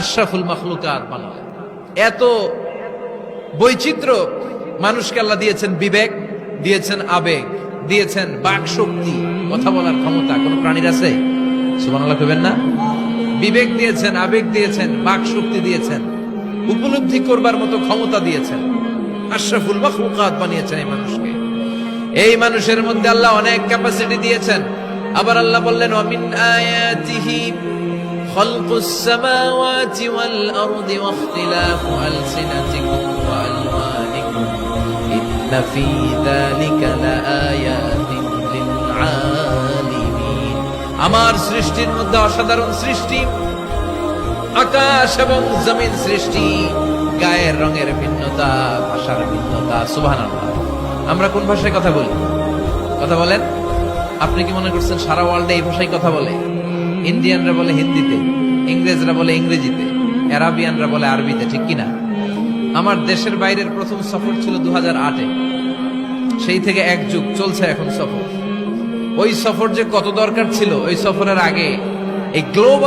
আশরাফুল মখলুকাত বানালেন এত বৈচিত্র্য মানুষকে আল্লাহ দিয়েছেন বিবেক, দিয়েছেন আবেগ, দিয়েছেন বাক শক্তি, কথা বলার ক্ষমতা। কোন প্রাণীর আছে? সুবহানাল্লাহ কইবেন না? বিবেক দিয়েছেন, আবেগ দিয়েছেন, বাক শক্তি দিয়েছেন, উপলব্ধি করবার মতো ক্ষমতা দিয়েছেন। আশরাফুল মখলুকাত বানিয়েছেন এই মানুষকে। এই মানুষের মধ্যে আল্লাহ অনেক ক্যাপাসিটি দিয়েছেন। আবার আল্লাহ বললেন অমিন আয়াতিহি خلق السماوات والأرض واختلاف ألسنتكم وألوانكم إن في ذلك لآيات للعالمين আমার সৃষ্টির মধ্যে অসাধারণ সৃষ্টি আকাশ এবং জমিন সৃষ্টি গায়ের রঙের ভিন্নতা ভাষার ভিন্নতা সুবহানাল্লাহ আমরা কোন ভাষায় কথা বলি কথা বলেন আপনি কি মনে করছেন সারা ওয়ার্ল্ডে এই ভাষায় কথা বলে? ইন্ডিয়ানরা বলে হিন্দিতে, ইংরেজরা বলে ইংরেজিতে অ্যারাবিয়ানরা বলে আরবিতে, ঠিক কিনা? আমার দেশের বাইরের প্রথম সফর ছিল দু আটে। সেই থেকে এক যুগ চলছে এখন সফর। ওই সফর যে কত দরকার ছিল, ওই সফরের আগে এই গ্লোবাল